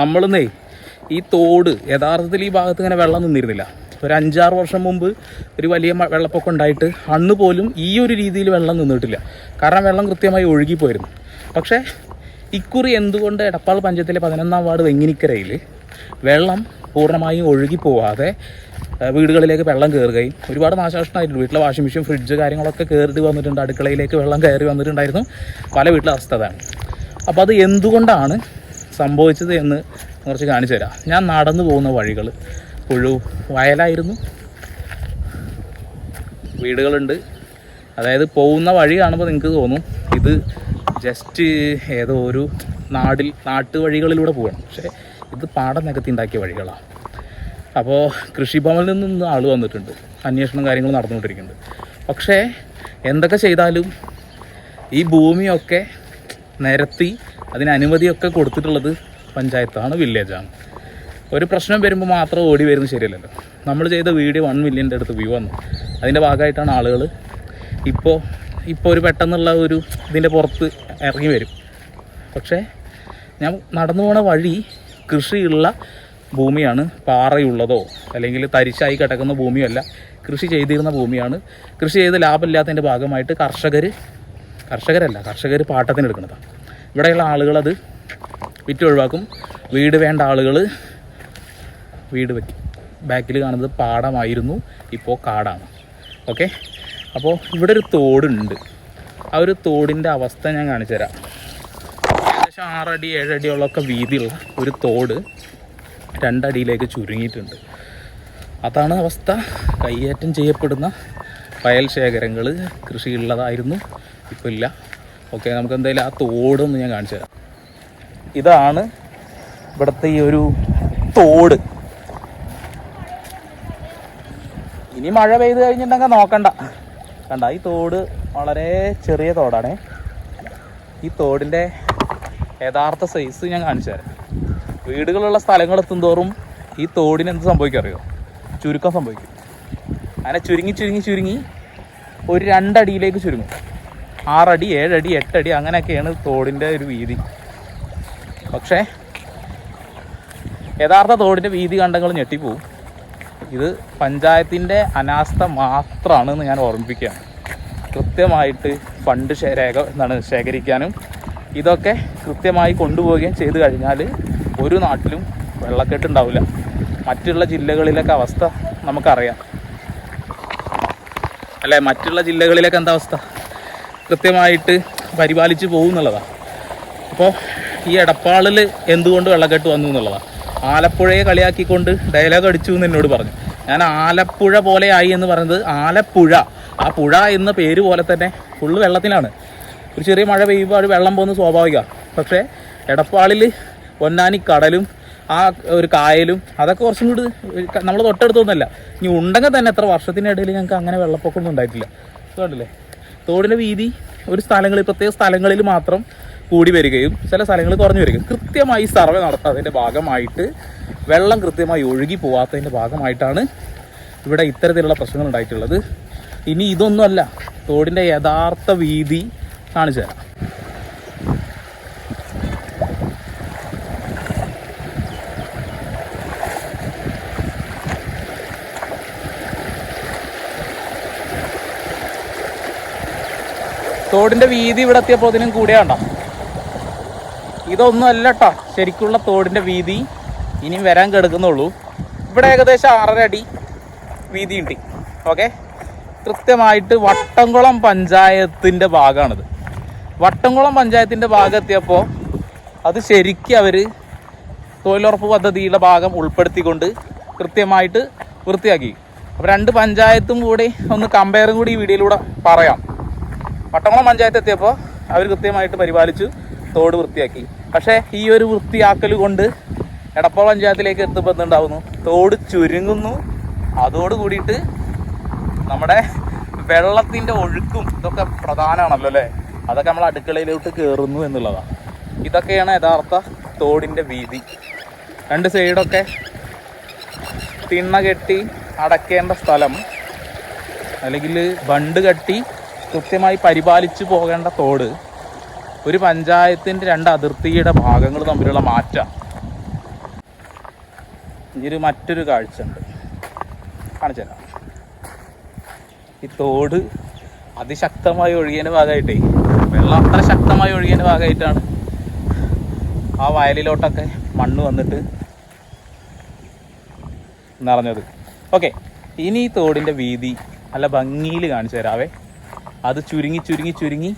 നമ്മളിന്നേ ഈ തോട് യഥാർത്ഥത്തിൽ ഈ ഭാഗത്ത് ഇങ്ങനെ വെള്ളം നിന്നിരുന്നില്ല. ഒരു അഞ്ചാറ് വർഷം മുമ്പ് ഒരു വലിയ വെള്ളപ്പൊക്കം ഉണ്ടായിട്ട് അന്ന് പോലും ഈ ഒരു രീതിയിൽ വെള്ളം നിന്നിട്ടില്ല. കാരണം വെള്ളം കൃത്യമായി ഒഴുകിപ്പോയിരുന്നു. പക്ഷേ ഇക്കുറി എന്തുകൊണ്ട് എടപ്പാൾ പഞ്ചായത്തിലെ പതിനൊന്നാം വാർഡ് വെങ്ങിനിക്കരയിൽ വെള്ളം പൂർണമായും ഒഴുകി പോവാതെ വീടുകളിലേക്ക് വെള്ളം കയറുകയും ഒരുപാട് നാശനഷ്ടമായിട്ടുണ്ട്. വീട്ടിലെ വാഷിംഗ് മെഷീൻ ഫ്രിഡ്ജ് കാര്യങ്ങളൊക്കെ കയറി വന്നിട്ടുണ്ട്. അടുക്കളയിലേക്ക് വെള്ളം കയറി വന്നിട്ടുണ്ടായിരുന്നു. പല വീട്ടിലെ അവസ്ഥ അതാണ്. അപ്പോൾ അത് എന്തുകൊണ്ടാണ് സംഭവിച്ചത് എന്ന് കുറച്ച് കാണിച്ചു തരാം. ഞാൻ നടന്നു പോകുന്ന വഴികൾ പുഴു വയലായിരുന്നു. വീടുകളുണ്ട്. അതായത് പോകുന്ന വഴി കാണുമ്പോൾ നിങ്ങൾക്ക് തോന്നും ഇത് ജസ്റ്റ് ഏതോ ഒരു നാടിൽ നാട്ടുവഴികളിലൂടെ പോകണം പക്ഷേ ഇത് പാടം നികത്തി ഉണ്ടാക്കിയ വഴികളാണ്. അപ്പോൾ കൃഷിഭവനിൽ നിന്ന് ആൾ വന്നിട്ടുണ്ട്. അന്വേഷണം കാര്യങ്ങൾ നടന്നുകൊണ്ടിരിക്കുന്നുണ്ട്. പക്ഷേ എന്തൊക്കെ ചെയ്താലും ഈ ഭൂമിയൊക്കെ നിരത്തി അതിന് അനുമതിയൊക്കെ കൊടുത്തിട്ടുള്ളത് പഞ്ചായത്താണ് വില്ലേജാണ്. ഒരു പ്രശ്നം വരുമ്പോൾ മാത്രം ഓടി വരുന്നത് ശരിയല്ലല്ലോ. നമ്മൾ ചെയ്ത വീഡിയോ വൺ മില്യന്റെ അടുത്ത് വ്യൂ വന്നു. അതിന്റെ ഭാഗമായിട്ടാണ് ആളുകൾ ഇപ്പോൾ ഇപ്പോൾ ഒരു പെട്ടെന്നുള്ള ഒരു ഇതിന്റെ പുറത്ത് ഇറങ്ങി വരും. പക്ഷേ ഞാൻ നടന്നു പോണ വഴി കൃഷിയുള്ള ഭൂമിയാണ് പാറയുള്ളതോ അല്ലെങ്കിൽ തരിശായി കിടക്കുന്ന ഭൂമിയല്ല കൃഷി ചെയ്തിരുന്ന ഭൂമിയാണ്. കൃഷി ചെയ്ത് ലാഭമില്ലാത്തതിന്റെ ഭാഗമായിട്ട് കർഷകർ കർഷകരല്ല കർഷകർ പാട്ടത്തിന് എടുക്കുന്നതാണ് ഇവിടെയുള്ള ആളുകളത് വിറ്റ് ഒഴിവാക്കും. വീട് വേണ്ട ആളുകൾ വീട് വയ്ക്കും ബാക്കിൽ കാണുന്നത് പാടമായിരുന്നു. ഇപ്പോൾ കാടാണ്. ഓക്കെ? അപ്പോൾ ഇവിടെ ഒരു തോടുണ്ട്. ആ ഒരു തോടിന്റെ അവസ്ഥ ഞാൻ കാണിച്ചു തരാം. ഏകദേശം ആറടി ഏഴടിയോളമൊക്കെ വീതിയുള്ള ഒരു തോട് രണ്ടടിയിലേക്ക് ചുരുങ്ങിയിട്ടുണ്ട്. അതാണ് അവസ്ഥ. കൈയേറ്റം ചെയ്യപ്പെടുന്ന വയൽ ശേഖരങ്ങൾ കൃഷിയുള്ളതായിരുന്നു. ഇപ്പോൾ ഇല്ല. ഓക്കെ നമുക്ക് എന്തായാലും ആ തോടൊന്ന് ഞാൻ കാണിച്ചു തരാം. ഇതാണ് ഇവിടുത്തെ ഈ ഒരു തോട്. ഇനി മഴ പെയ്ത് കഴിഞ്ഞിട്ടുണ്ടെങ്കിൽ നോക്കണ്ട. കണ്ട ഈ തോട് വളരെ ചെറിയ തോടാണ്. ഈ തോടിന്റെ യഥാർത്ഥ സൈസ് ഞാൻ കാണിച്ചു തരാം. വീടുകളുള്ള സ്ഥലങ്ങൾ എത്തുന്തോറും ഈ തോടിന് എന്ത് സംഭവിക്കും അറിയോ? ചുരുക്കം സംഭവിക്കും. അങ്ങനെ ചുരുങ്ങി ചുരുങ്ങി ചുരുങ്ങി ഒരു രണ്ടടിയിലേക്ക് ചുരുങ്ങും. ആറടി ഏഴടി എട്ടടി അങ്ങനെയൊക്കെയാണ് തോടിന്റെ ഒരു വീതി. പക്ഷേ യഥാർത്ഥ തോടിന്റെ വീതി കണ്ടങ്ങൾ ഞെട്ടിപ്പോവും. ഇത് പഞ്ചായത്തിന്റെ അനാസ്ഥ മാത്രമാണെന്ന് ഞാൻ ഓർമ്മിപ്പിക്കുകയാണ്. കൃത്യമായിട്ട് ഫണ്ട് രേഖ എന്താണ് ശേഖരിക്കാനും ഇതൊക്കെ കൃത്യമായി കൊണ്ടുപോവുകയും ചെയ്തു കഴിഞ്ഞാൽ ഒരു നാട്ടിലും വെള്ളക്കെട്ടുണ്ടാവില്ല. മറ്റുള്ള ജില്ലകളിലൊക്കെ അവസ്ഥ നമുക്കറിയാം. അല്ലേ? മറ്റുള്ള ജില്ലകളിലൊക്കെ എന്താ അവസ്ഥ? കൃത്യമായിട്ട് പരിപാലിച്ച് പോകും എന്നുള്ളതാണ് അപ്പോൾ ഈ എടപ്പാളിൽ എന്തുകൊണ്ട് വെള്ളക്കെട്ട് വന്നു എന്നുള്ളതാണ് ആലപ്പുഴയെ കളിയാക്കിക്കൊണ്ട് ഡയലോഗ് അടിച്ചു എന്ന് എന്നോട് പറഞ്ഞു. ഞാൻ ആലപ്പുഴ പോലെ ആയി എന്ന് പറയുന്നത് ആലപ്പുഴ. ആ പുഴ എന്ന പേര് പോലെ തന്നെ ഫുള്ള് വെള്ളത്തിലാണ്. ഒരു ചെറിയ മഴ പെയ്യുമ്പോൾ അത് വെള്ളം പോകുന്നത് സ്വാഭാവികമാണ് പക്ഷേ എടപ്പാളിൽ പൊന്നാനി കടലും ആ ഒരു കായലും അതൊക്കെ കുറച്ചും കൂടി നമ്മൾ തൊട്ടടുത്തൊന്നുമല്ല. ഇനി ഉണ്ടെങ്കിൽ തന്നെ എത്ര വർഷത്തിനിടയിൽ ഞങ്ങൾക്ക് അങ്ങനെ വെള്ളപ്പൊക്കമൊന്നും ഉണ്ടായിട്ടില്ല. കണ്ടില്ലേ? തോടിന്റെ വീതി ഒരു സ്ഥലങ്ങളിൽ പ്രത്യേക സ്ഥലങ്ങളിൽ മാത്രം കൂടി വരികയും ചില സ്ഥലങ്ങൾ കുറഞ്ഞു വരികയും. കൃത്യമായി സർവേ നടത്താത്തതിന്റെ ഭാഗമായിട്ട് വെള്ളം കൃത്യമായി ഒഴുകി പോവാത്തതിന്റെ ഭാഗമായിട്ടാണ് ഇവിടെ ഇത്തരത്തിലുള്ള പ്രശ്നങ്ങൾ ഉണ്ടായിട്ടുള്ളത്. ഇനി ഇതൊന്നുമല്ല തോടിന്റെ യഥാർത്ഥ വീതി കാണിച്ചു തരാം. തോടിന്റെ വീതി ഇവിടെ എത്തിയപ്പോൾ ഇതിനും കൂടിയാണ്ട ഇതൊന്നും അല്ല കേട്ടോ ശരിക്കുള്ള തോടിന്റെ വീതി ഇനിയും വരാൻ കിടക്കുന്നുള്ളൂ. ഇവിടെ ഏകദേശം ആറര അടി വീതി ഉണ്ട് ഓക്കെ? കൃത്യമായിട്ട് വട്ടംകുളം പഞ്ചായത്തിന്റെ ഭാഗമാണിത്. വട്ടംകുളം പഞ്ചായത്തിന്റെ ഭാഗം അത് ശരിക്കും അവർ തൊഴിലുറപ്പ് പദ്ധതിയുടെ ഭാഗം ഉൾപ്പെടുത്തിക്കൊണ്ട് കൃത്യമായിട്ട് വൃത്തിയാക്കി. അപ്പോൾ രണ്ട് പഞ്ചായത്തും കൂടി ഒന്ന് കമ്പയറും കൂടി ഈ വീഡിയോയിലൂടെ പറയാം. പട്ടംകുളം പഞ്ചായത്ത് എത്തിയപ്പോൾ അവർ കൃത്യമായിട്ട് പരിപാലിച്ചു തോട് വൃത്തിയാക്കി. പക്ഷേ ഈ ഒരു വൃത്തിയാക്കൽ കൊണ്ട് എടപ്പാൾ പഞ്ചായത്തിലേക്ക് എത്തുമ്പോൾ എന്തുണ്ടാവുന്നു? തോട് ചുരുങ്ങുന്നു. അതോട് കൂടിയിട്ട് നമ്മുടെ വെള്ളത്തിന്റെ ഒഴുക്കും ഇതൊക്കെ പ്രധാനമാണല്ലോ അല്ലേ? അതൊക്കെ നമ്മൾ അടുക്കളയിലോട്ട് കയറുന്നു എന്നുള്ളതാണ് ഇതൊക്കെയാണ് യഥാർത്ഥ തോടിന്റെ വീതി. രണ്ട് സൈഡൊക്കെ തിണ്ണ കെട്ടി അടയ്ക്കേണ്ട സ്ഥലം. അല്ലെങ്കിൽ ബണ്ട് കെട്ടി കൃത്യമായി പരിപാലിച്ചു പോകേണ്ട തോട് ഒരു പഞ്ചായത്തിന്റെ രണ്ട് അതിർത്തിയുടെ ഭാഗങ്ങൾ തമ്മിലുള്ള മാറ്റം. ഇനി മറ്റൊരു കാഴ്ച ഉണ്ട് കാണിച്ചു തരാം. ഈ തോട് അതിശക്തമായി ഒഴുകിയതിന്റെ ഭാഗമായിട്ടേ വെള്ളം അത്ര ശക്തമായി ഒഴുകിയതിന്റെ ഭാഗമായിട്ടാണ് ആ വയലിലോട്ടൊക്കെ മണ്ണ് വന്നിട്ട് നിറഞ്ഞത്. ഓക്കെ ഇനി ഈ തോടിന്റെ വീതി നല്ല ഭംഗിയിൽ കാണിച്ചു തരാവേ. അത് ചുരുങ്ങി ചുരുങ്ങി ചുരുങ്ങി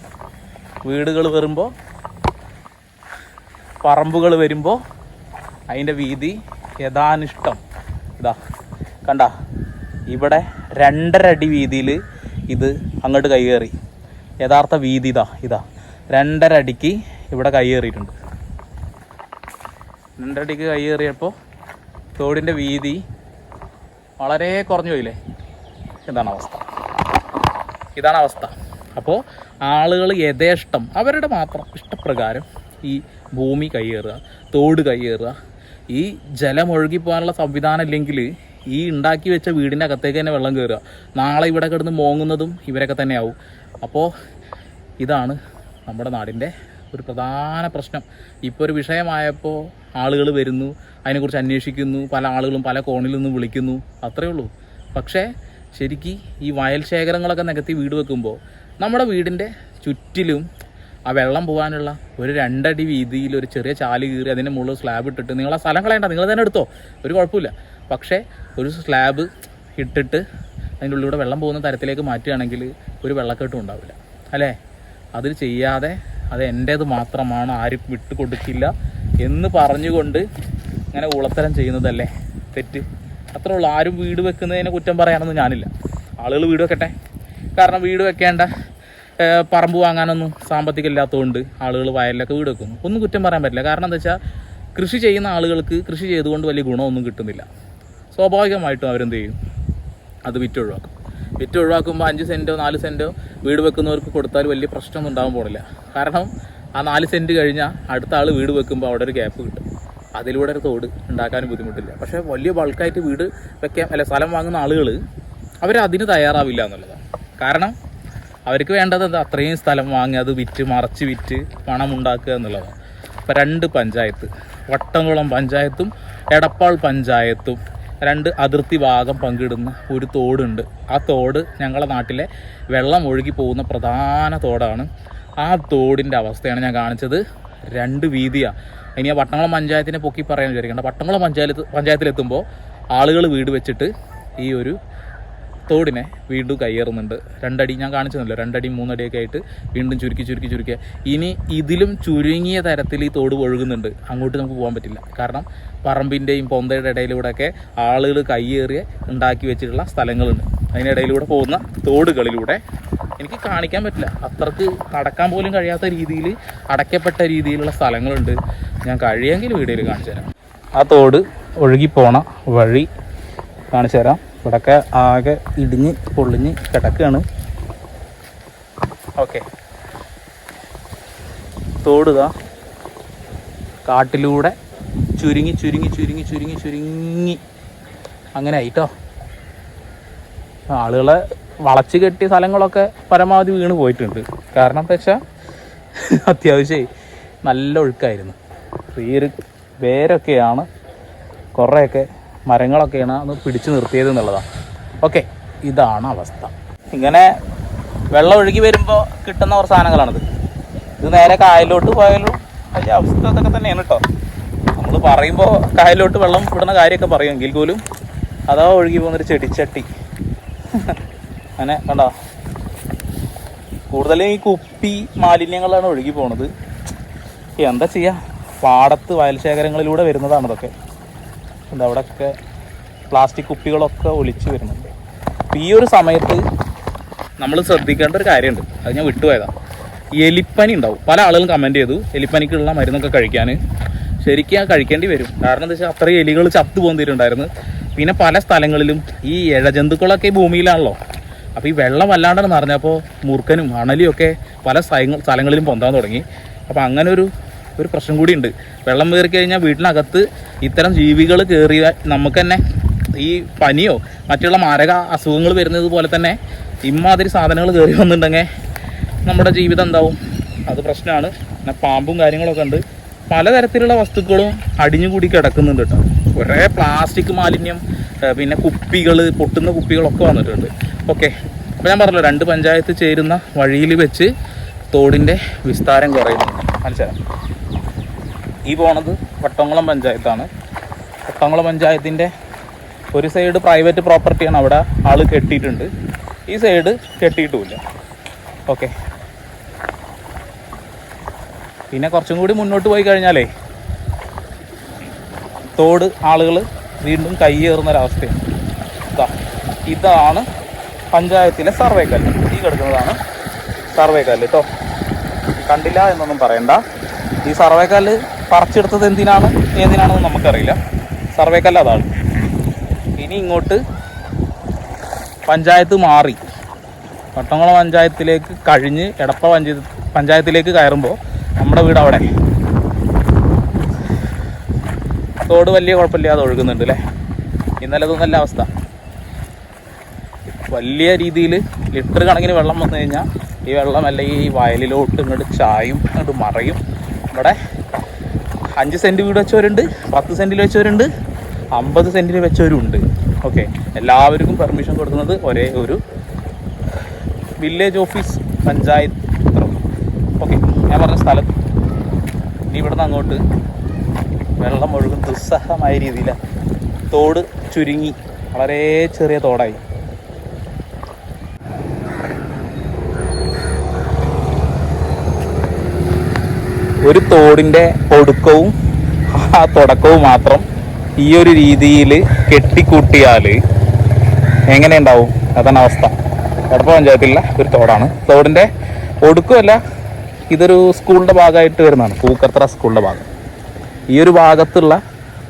വീടുകൾ വരുമ്പോൾ പറമ്പുകൾ വരുമ്പോൾ അതിന്റെ വീതി യഥാനിഷ്ടം. ഇതാ കണ്ട ഇവിടെ രണ്ടര അടി വീതിയിൽ ഇത് അങ്ങോട്ട് കൈകയറി യഥാർത്ഥ വീതി ഇതാ ഇതാ. രണ്ടര അടിക്ക് ഇവിടെ കൈയേറിയിട്ടുണ്ട്. രണ്ടര അടിക്ക് കൈകയറിയപ്പോൾ തോടിന്റെ വീതി വളരെ കുറഞ്ഞു പോയില്ലേ? എന്താണ് അവസ്ഥ. ഇതാണ് അവസ്ഥ. അപ്പോൾ ആളുകൾ യഥേഷ്ടം അവരുടെ മാത്രം ഇഷ്ടപ്രകാരം ഈ ഭൂമി കയ്യേറുക തോട് കയ്യേറുക ഈ ജലം ഒഴുകിപ്പോകാനുള്ള സംവിധാനം ഇല്ലെങ്കിൽ ഈ ഉണ്ടാക്കി വെച്ച വീടിന്റെ അകത്തേക്ക് തന്നെ വെള്ളം കയറുക നാളെ ഇവിടെ കിടന്ന് മോങ്ങുന്നതും ഇവരൊക്കെ തന്നെയാവും. അപ്പോൾ ഇതാണ് നമ്മുടെ നാടിന്റെ ഒരു പ്രധാന പ്രശ്നം. ഇപ്പോൾ ഒരു വിഷയമായപ്പോൾ ആളുകൾ വരുന്നു അതിനെക്കുറിച്ച് അന്വേഷിക്കുന്നു പല ആളുകളും പല കോണിൽ നിന്നും വിളിക്കുന്നു അത്രയേ ഉള്ളൂ. പക്ഷേ ശരിക്ക് ഈ വയൽ ശേഖരങ്ങളൊക്കെ നികത്തി വീട് വെക്കുമ്പോൾ നമ്മുടെ വീടിന്റെ ചുറ്റിലും ആ വെള്ളം പോകാനുള്ള ഒരു രണ്ടടി വീതിയിൽ ഒരു ചെറിയ ചാൽ കീറി അതിന്റെ മുകളിൽ സ്ലാബ് ഇട്ടിട്ട് നിങ്ങൾ ആ സ്ഥലം കളയണ്ട നിങ്ങൾ തന്നെ എടുത്തോ. ഒരു കുഴപ്പമില്ല. പക്ഷേ ഒരു സ്ലാബ് ഇട്ടിട്ട് അതിന്റെ ഉള്ളിലൂടെ വെള്ളം പോകുന്ന തരത്തിലേക്ക് മാറ്റുകയാണെങ്കിൽ ഒരു വെള്ളക്കെട്ടും ഉണ്ടാവില്ല. അല്ലേ? അതിൽ ചെയ്യാതെ അത് എന്റേത് മാത്രമാണ് ആരും വിട്ടു കൊടുക്കില്ല എന്ന് പറഞ്ഞുകൊണ്ട് ഇങ്ങനെ ഉളത്തരം ചെയ്യുന്നതല്ലേ തെറ്റ്? അത്രേ ഉള്ളൂ. ആരും വീട് വെക്കുന്നതിനെ കുറ്റം പറയാനൊന്നും ഞാനില്ല. ആളുകൾ വീട് വെക്കട്ടെ. കാരണം വീട് വെക്കേണ്ട പറമ്പ് വാങ്ങാനൊന്നും സാമ്പത്തികം ഇല്ലാത്തതുകൊണ്ട് ആളുകൾ വയലിലൊക്കെ വീട് വെക്കുന്നു. ഒന്നും കുറ്റം പറയാൻ പറ്റില്ല. കാരണം എന്താ വെച്ചാൽ കൃഷി ചെയ്യുന്ന ആളുകൾക്ക് കൃഷി ചെയ്തുകൊണ്ട് വലിയ ഗുണമൊന്നും കിട്ടുന്നില്ല. സ്വാഭാവികമായിട്ടും അവരെന്ത് ചെയ്യും? അത് വിറ്റ് ഒഴിവാക്കും. വിറ്റ് ഒഴിവാക്കുമ്പോൾ അഞ്ച് സെന്റോ നാല് സെന്റോ വീട് വെക്കുന്നവർക്ക് കൊടുത്താൽ വലിയ പ്രശ്നമൊന്നും ഉണ്ടാകാൻ പോകില്ല കാരണം ആ നാല് സെന്റ് കഴിഞ്ഞാൽ അടുത്ത ആൾ വീട് വെക്കുമ്പോൾ അവിടെ ഒരു ഗ്യാപ്പ് കിട്ടും. അതിലൂടെ ഒരു തോട് ഉണ്ടാക്കാനും ബുദ്ധിമുട്ടില്ല. പക്ഷേ വലിയ ബൾക്കായിട്ട് വീട് വെക്കാൻ അല്ല സ്ഥലം വാങ്ങുന്ന ആളുകൾ അവർ അതിന് തയ്യാറാവില്ല എന്നുള്ളതാണ്. കാരണം അവർക്ക് വേണ്ടത് എന്താ? അത്രയും സ്ഥലം വാങ്ങി അത് വിറ്റ് മറച്ച് വിറ്റ് പണം ഉണ്ടാക്കുക എന്നുള്ളതാണ്. ഇപ്പം രണ്ട് പഞ്ചായത്ത് വട്ടംകുളം പഞ്ചായത്തും എടപ്പാൾ പഞ്ചായത്തും രണ്ട് അതിർത്തി ഭാഗം പങ്കിടുന്ന ഒരു തോടുണ്ട്. ആ തോട് ഞങ്ങളുടെ നാട്ടിലെ വെള്ളം ഒഴുകി പോകുന്ന പ്രധാന തോടാണ്. ആ തോടിന്റെ അവസ്ഥയാണ് ഞാൻ കാണിച്ചത്. രണ്ട് വീതിയാണ് ഇനി ആ വട്ടംകുളം പഞ്ചായത്തിനെ പൊക്കി പറയാൻ വിചാരിക്കേണ്ട. വട്ടംകുളം പഞ്ചായത്ത് പഞ്ചായത്തിലെത്തുമ്പോൾ ആളുകൾ വീട് വെച്ചിട്ട് ഈ ഒരു തോടിനെ വീണ്ടും കയ്യേറുന്നുണ്ട്. രണ്ടടി ഞാൻ കാണിച്ചതല്ലോ? രണ്ടടി മൂന്നടിയൊക്കെ ആയിട്ട് വീണ്ടും ചുരുക്കി ചുരുക്കി ചുരുക്കുക ഇനി ഇതിലും ചുരുങ്ങിയ തരത്തിൽ ഈ തോട് ഒഴുകുന്നുണ്ട് അങ്ങോട്ട് നമുക്ക് പോകാൻ പറ്റില്ല. കാരണം പറമ്പിന്റെയും പൊന്തയുടെ ഇടയിലൂടെയൊക്കെ ആളുകൾ കയ്യേറിയ ഉണ്ടാക്കി വെച്ചിട്ടുള്ള സ്ഥലങ്ങളുണ്ട്. അതിനിടയിലൂടെ പോകുന്ന തോടുകളിലൂടെ എനിക്ക് കാണിക്കാൻ പറ്റില്ല. അത്രയ്ക്ക് നടക്കാൻ പോലും കഴിയാത്ത രീതിയിൽ അടയ്ക്കപ്പെട്ട രീതിയിലുള്ള സ്ഥലങ്ങളുണ്ട്. ഞാൻ കഴിയെങ്കിൽ വീഡിയോയിൽ കാണിച്ചു തരാം. ആ തോട് ഒഴുകിപ്പോണ വഴി കാണിച്ചു തരാം. ഇവിടൊക്കെ ആകെ ഇടിഞ്ഞ് പൊളിഞ്ഞ് കിടക്കുകയാണ്. ഓക്കെ. തോടുക കാട്ടിലൂടെ ചുരുങ്ങി ചുരുങ്ങി ചുരുങ്ങി ചുരുങ്ങി ചുരുങ്ങി. അങ്ങനെ ആയിട്ടോ? ആളുകളെ വളച്ച് കെട്ടിയ സ്ഥലങ്ങളൊക്കെ പരമാവധി വീണ് പോയിട്ടുണ്ട്. കാരണം എന്താ വെച്ചാൽ അത്യാവശ്യം നല്ല ഒഴുക്കായിരുന്നു. ഈയൊരു വേരൊക്കെയാണ് കുറേയൊക്കെ മരങ്ങളൊക്കെയാണ് അത് പിടിച്ചു നിർത്തിയത് എന്നുള്ളതാണ്. ഓക്കെ ഇതാണ് അവസ്ഥ. ഇങ്ങനെ വെള്ളം ഒഴുകി വരുമ്പോൾ കിട്ടുന്ന കുറച്ച് സാധനങ്ങളാണിത്. ഇത് നേരെ കായലിലോട്ട് പോയാലും വലിയ അവസ്ഥ ഇതൊക്കെ തന്നെയാണ് കേട്ടോ നമ്മൾ പറയുമ്പോൾ കായലിലോട്ട് വെള്ളം വിടുന്ന കാര്യമൊക്കെ പറയുമെങ്കിൽ പോലും അതാ ഒഴുകി പോകുന്നൊരു ചെടിച്ചട്ടി. അങ്ങനെ കണ്ട? കൂടുതലും ഈ കുപ്പി മാലിന്യങ്ങളാണ് ഒഴുകി പോണത്. എന്താ ചെയ്യാ? പാടത്ത് വയൽ ശേഖരങ്ങളിലൂടെ വരുന്നതാണ് ഇതൊക്കെ. എന്താ അവിടെയൊക്കെ പ്ലാസ്റ്റിക് കുപ്പികളൊക്കെ ഒലിച്ചു വരുന്നുണ്ട് അപ്പം ഈ ഒരു സമയത്ത് നമ്മൾ ശ്രദ്ധിക്കേണ്ട ഒരു കാര്യമുണ്ട്. അത് ഞാൻ വിട്ടുപോയതാണ് എലിപ്പനി ഉണ്ടാവും. പല ആളുകളും കമന്റ് ചെയ്തു. എലിപ്പനിക്കുള്ള മരുന്നൊക്കെ കഴിക്കാൻ ശരിക്കും ഞാൻ കഴിക്കേണ്ടി വരും. കാരണം എന്താ വെച്ചാൽ അത്രയും എലികൾ ചത്തു പോകുന്നതിരുണ്ടായിരുന്നു പിന്നെ പല സ്ഥലങ്ങളിലും ഈ ഇഴജന്തുക്കളൊക്കെ ഭൂമിയിലാണല്ലോ. അപ്പോൾ ഈ വെള്ളം വല്ലാണ്ടെന്ന് നിറഞ്ഞപ്പോൾ മുറുക്കനും അണലിയും ഒക്കെ പല സ്ഥലങ്ങളിലും പൊന്താൻ തുടങ്ങി. അപ്പോൾ അങ്ങനെ ഒരു ഒരു പ്രശ്നം കൂടിയുണ്ട് വെള്ളം കയറി കഴിഞ്ഞാൽ വീട്ടിനകത്ത് ഇത്തരം ജീവികൾ കയറിയ നമുക്ക് തന്നെ ഈ പനിയോ മറ്റുള്ള മാരക അസുഖങ്ങൾ വരുന്നത് പോലെ തന്നെ ഇമ്മാതിരി സാധനങ്ങൾ കയറി വന്നിട്ടുണ്ടെങ്കിൽ നമ്മുടെ ജീവിതം എന്താവും? അത് പ്രശ്നമാണ് പിന്നെ പാമ്പും കാര്യങ്ങളൊക്കെ ഉണ്ട്. പലതരത്തിലുള്ള വസ്തുക്കളും അടിഞ്ഞുകൂടി കിടക്കുന്നുണ്ട് കേട്ടോ. കുറേ പ്ലാസ്റ്റിക് മാലിന്യം പിന്നെ കുപ്പികൾ പൊട്ടുന്ന കുപ്പികളൊക്കെ വന്നിട്ടുണ്ട്. ഓക്കെ. അപ്പോൾ ഞാൻ പറഞ്ഞല്ലോ രണ്ട് പഞ്ചായത്ത് ചേരുന്ന വഴിയിൽ വെച്ച് തോടിന്റെ വിസ്താരം കുറയുന്നു. മനസ്സിലായി? ഈ പോണത് വട്ടംകുളം പഞ്ചായത്താണ്. വട്ടംകുളം പഞ്ചായത്തിന്റെ ഒരു സൈഡ് പ്രൈവറ്റ് പ്രോപ്പർട്ടിയാണ് അവിടെ ആൾ കെട്ടിയിട്ടുണ്ട്. ഈ സൈഡ് കെട്ടിയിട്ടുമില്ല ഓക്കെ. പിന്നെ കുറച്ചും കൂടി മുന്നോട്ട് പോയി കഴിഞ്ഞാലേ തോട് ആളുകൾ വീണ്ടും കൈയേറുന്നൊരവസ്ഥയാണ് ഇതാ ഇതാണ് പഞ്ചായത്തിലെ സർവേ കല്ല്. ഈ കിടക്കുന്നതാണ് സർവേ കല്ല് കേട്ടോ കണ്ടില്ല എന്നൊന്നും പറയണ്ട. ഈ സർവേ കല്ല് പറിച്ചെടുത്തത് എന്തിനാണ്? ഏതിനാണെന്ന് നമുക്കറിയില്ല. സർവേ കല്ല് അതാണ്. ഇനി ഇങ്ങോട്ട് പഞ്ചായത്ത് മാറി. പട്ടംകുളം പഞ്ചായത്തിലേക്ക് കഴിഞ്ഞ് എടപ്പ പഞ്ചായത്ത് പഞ്ചായത്തിലേക്ക് കയറുമ്പോൾ നമ്മുടെ വീട് അവിടെ. തോട് വലിയ കുഴപ്പമില്ലാതെ ഒഴുകുന്നുണ്ട് അല്ലേ ഇന്നലെ നല്ല അവസ്ഥ. വലിയ രീതിയിൽ ലിറ്റർ കണക്കിന് വെള്ളം വന്നു കഴിഞ്ഞാൽ ഈ വെള്ളം അല്ലെങ്കിൽ ഈ വയലിലോട്ട് ഇങ്ങോട്ട് ചായും അങ്ങോട്ട് മറയും. ഇവിടെ അഞ്ച് സെന്റ് വീട് വെച്ചവരുണ്ട് പത്ത് സെന്റിൽ വെച്ചവരുണ്ട് അമ്പത് സെന്റിൽ വെച്ചവരുണ്ട്. ഓക്കെ എല്ലാവർക്കും പെർമിഷൻ കൊടുക്കുന്നത് ഒരേ ഒരു വില്ലേജ് ഓഫീസ് പഞ്ചായത്ത്. ഓക്കെ ഞാൻ പറഞ്ഞ സ്ഥലം. ഇനി ഇവിടുന്ന് അങ്ങോട്ട് വെള്ളം ഒഴുകും ദുസ്സഹമായ രീതിയിലാണ് തോട് ചുരുങ്ങി. വളരെ ചെറിയ തോടായി. ഒരു തോടിന്റെ ഒടുക്കവും ആ തുടക്കവും മാത്രം ഈ ഒരു രീതിയിൽ കെട്ടിക്കൂട്ടിയാൽ എങ്ങനെ ഉണ്ടാവും? അതാണ് അവസ്ഥ. കടപ്പ പഞ്ചായത്തിലുള്ള ഒരു തോടാണ്. തോടിന്റെ ഒടുക്കുമല്ല ഇതൊരു സ്കൂളിന്റെ ഭാഗമായിട്ട് വരുന്നതാണ്. പൂക്കത്ര സ്കൂളിന്റെ ഭാഗം. ഈ ഒരു ഭാഗത്തുള്ള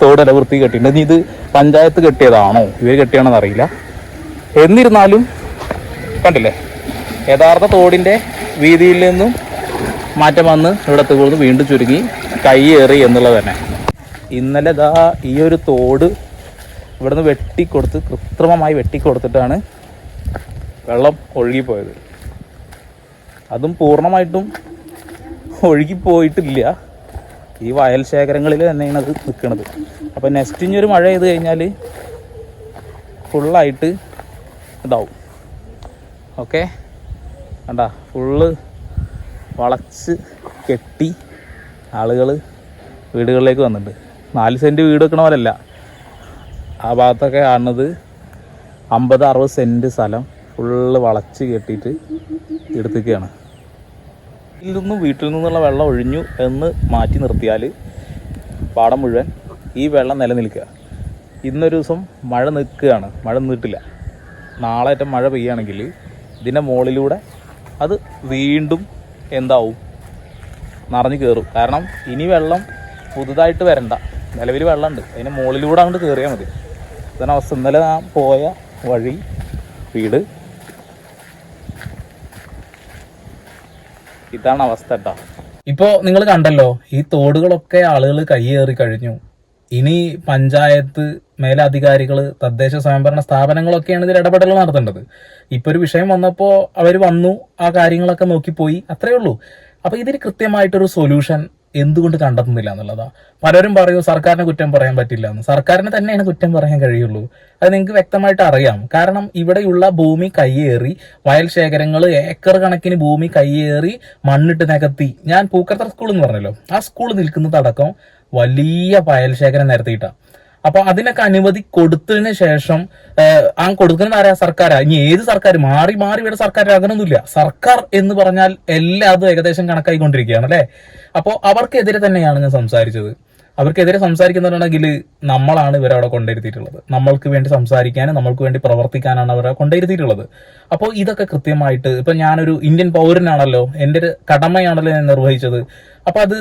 തോട് വൃത്തി കെട്ടിയിട്ടുണ്ട്. ഇത് പഞ്ചായത്ത് കെട്ടിയതാണോ? ഇവർ കെട്ടിയാണെന്ന് അറിയില്ല എന്നിരുന്നാലും കണ്ടില്ലേ? യഥാർത്ഥ തോടിന്റെ വീതിയിൽ നിന്നും മാറ്റം വന്ന് ഇവിടെ തീർന്ന്. വീണ്ടും ചുരുങ്ങി. കൈയേറി എന്നുള്ളത് തന്നെ. ഇന്നലെ ദാ ഈ ഒരു തോട് ഇവിടുന്ന് വെട്ടിക്കൊടുത്ത് കൃത്രിമമായി വെട്ടിക്കൊടുത്തിട്ടാണ് വെള്ളം ഒഴുകിപ്പോയത്. അതും പൂർണമായിട്ടും ഒഴുകിപ്പോയിട്ടില്ല. ഈ വയൽ ശേഖരങ്ങളിൽ തന്നെയാണ് അത് നിൽക്കുന്നത് അപ്പോൾ നെക്സ്റ്റ് ഇനി ഒരു മഴ ചെയ്ത് കഴിഞ്ഞാൽ ഫുള്ളായിട്ട് ഇതാവും. ഓക്കെ കണ്ട ഫുള്ള് വളച്ച് കെട്ടി ആളുകൾ വീടുകളിലേക്ക് വന്നിട്ടുണ്ട്. നാല് സെന്റ് വീട് വെക്കണ പോലല്ല. ആ ഭാഗത്തൊക്കെ കാണുന്നത് അമ്പത് അറുപത് സെന്റ് സ്ഥലം ഫുള്ള് വളച്ച് കെട്ടിയിട്ട് എടുത്തിരിക്കുകയാണ്. ഇതിൽ നിന്നും വീട്ടിൽ നിന്നുള്ള വെള്ളം ഒഴിഞ്ഞു എന്ന് മാറ്റി നിർത്തിയാൽ പാടം മുഴുവൻ ഈ വെള്ളം നിലനിൽക്കുക. ഇന്നൊരു ദിവസം മഴ നിൽക്കുകയാണ്. മഴ നിന്നിട്ടില്ല. നാളെ മഴ പെയ്യുകയാണെങ്കിൽ ഇതിന്റെ മുകളിലൂടെ അത് വീണ്ടും എന്താവും? നിറഞ്ഞു കയറും കാരണം ഇനി വെള്ളം പുതുതായിട്ട് വരണ്ട. നിലവിൽ വെള്ളമുണ്ട്. അതിന് മുകളിലൂടെ അങ്ങോട്ട് കയറിയാൽ മതി. ഇതാണ് അവസ്ഥ. ഇന്നലെ ഞാൻ പോയ വഴി വീട്. ഇതാണ് അവസ്ഥ കേട്ടോ ഇപ്പോ നിങ്ങൾ കണ്ടല്ലോ ഈ തോടുകളൊക്കെ ആളുകൾ കൈയേറി കഴിഞ്ഞു. ഇനി പഞ്ചായത്ത് മേലധികാരികൾ തദ്ദേശ സ്വയംഭരണ സ്ഥാപനങ്ങളൊക്കെയാണ് ഇതിൽ ഇടപെടൽ നടത്തേണ്ടത്. ഇപ്പൊ ഒരു വിഷയം വന്നപ്പോൾ അവർ വന്നു ആ കാര്യങ്ങളൊക്കെ നോക്കിപ്പോയി അത്രേ ഉള്ളൂ. അപ്പൊ ഇതിന് കൃത്യമായിട്ടൊരു സൊല്യൂഷൻ എന്തുകൊണ്ട് കണ്ടെത്തുന്നില്ല എന്നുള്ളതാ. പലരും പറയും സർക്കാരിനെ കുറ്റം പറയാൻ പറ്റില്ല എന്ന്. സർക്കാരിന് തന്നെയാണ് കുറ്റം പറയാൻ കഴിയുള്ളൂ. അത് നിങ്ങൾക്ക് വ്യക്തമായിട്ട് അറിയാം. കാരണം ഇവിടെയുള്ള ഭൂമി കയ്യേറി വയൽ ശേഖരങ്ങൾ ഏക്കർ കണക്കിന് ഭൂമി കയ്യേറി മണ്ണിട്ട് നികത്തി. ഞാൻ പൂക്കർത്തർ സ്കൂൾ എന്ന് പറഞ്ഞല്ലോ. ആ സ്കൂൾ നിൽക്കുന്നതടക്കം വലിയ ഫയൽ ശേഖരം നിരത്തിയിട്ടാ. അപ്പൊ അതിനൊക്കെ അനുമതി കൊടുത്തതിന് ശേഷം ആ കൊടുക്കുന്ന ആരാ? സർക്കാരാ. ഇനി ഏത് സർക്കാർ മാറി മാറി ഇവിടെ സർക്കാർ അങ്ങനൊന്നുമില്ല സർക്കാർ എന്ന് പറഞ്ഞാൽ എല്ലാതും ഏകദേശം കണക്കായി കണക്കായിക്കൊണ്ടിരിക്കുകയാണ് അല്ലെ? അപ്പോൾ അവർക്കെതിരെ തന്നെയാണ് ഞാൻ സംസാരിച്ചത്. അവർക്കെതിരെ സംസാരിക്കുന്നവരാണെങ്കിൽ നമ്മളാണ് ഇവരെ അവിടെ കൊണ്ടിരുത്തിയിട്ടുള്ളത്. നമ്മൾക്ക് വേണ്ടി സംസാരിക്കാനും നമ്മൾക്ക് വേണ്ടി പ്രവർത്തിക്കാനാണ് അവരെ കൊണ്ടിരുത്തിയിട്ടുള്ളത്. അപ്പോൾ ഇതൊക്കെ കൃത്യമായിട്ട് ഇപ്പൊ ഞാനൊരു ഇന്ത്യൻ പൗരനാണല്ലോ എന്റെ ഒരു കടമയാണല്ലോ ഞാൻ നിർവഹിച്ചത്. അപ്പൊ അത്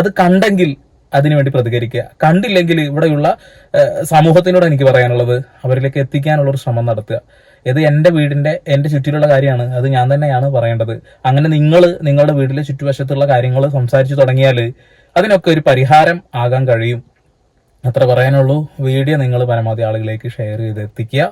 അത് കണ്ടെങ്കിൽ അതിനുവേണ്ടി പ്രതികരിക്കുക. കണ്ടില്ലെങ്കിൽ ഇവിടെയുള്ള സമൂഹത്തിനോട് എനിക്ക് പറയാനുള്ളത് അവരിലേക്ക് എത്തിക്കാനുള്ള ഒരു ശ്രമം നടത്തുക. ഇത് എന്റെ വീടിന്റെ എന്റെ ചുറ്റിലുള്ള കാര്യമാണ്. അത് ഞാൻ തന്നെയാണ് പറയേണ്ടത്. അങ്ങനെ നിങ്ങൾ നിങ്ങളുടെ വീട്ടിലെ ചുറ്റുവശത്തുള്ള കാര്യങ്ങൾ സംസാരിച്ചു തുടങ്ങിയാൽ അതിനൊക്കെ ഒരു പരിഹാരം ആകാൻ കഴിയും. അത്ര പറയാനുള്ളൂ. വീഡിയോ നിങ്ങൾ പരമാവധി ആളുകളിലേക്ക് ഷെയർ ചെയ്ത് എത്തിക്കുക.